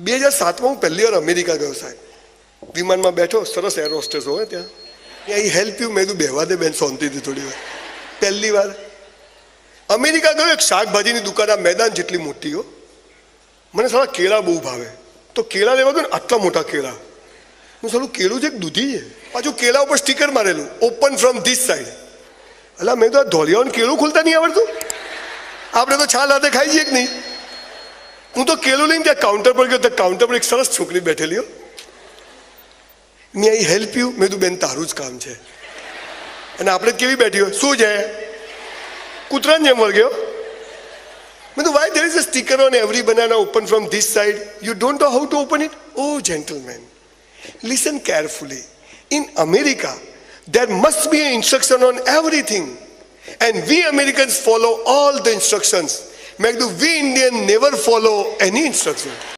બે હજાર સાતમાં હું પહેલી વાર અમેરિકા ગયો સાહેબ. વિમાનમાં બેઠો, સરસ એર હોસ્ટેસ હોય ત્યાં. આઈ હેલ્પ યુ, મેં કીધું, બેહવા દે બેન, શાંતિથી થોડી વાર. પહેલી વાર. અમેરિકા ગયો, એક શાકભાજીની દુકાન, આ મેદાન જેટલી મોટી હો. મને સારા કેળા બહુ ભાવે. તો કેળા લેવા ગયો ને, આટલા મોટા કેળા. હું સારું કેળું છે એક દૂધી છે? પાછું કેળા ઉપર સ્ટીકર મારેલું ઓપન ફ્રોમ ધીસ સાઈડ એટલે મેં તો આ ધોળિયાઓને કેળું ખોલતા નહીં આવડતું? આપણે તો છાલ હાથે ખાઈ જઈએ કે નહીં? હું તો કેલું લઈને ત્યાં કાઉન્ટર પર ગયો, તો કાઉન્ટર પર એક સરસ છોકરી બેઠેલી મેં આઈ હેલ્પ યુ? મેં તું બેન, તારું જ કામ છે. અને આપણે કેવી બેઠી હોય શું છે? કૂતરાને જેમ વળગ્યો મેં તો why there is a sticker on every banana open from this side you don't know how to open it oh gentlemen listen carefully in America there must be an instruction on everything. And we americans follow all the instructions. make the we Indian never follow any instruction.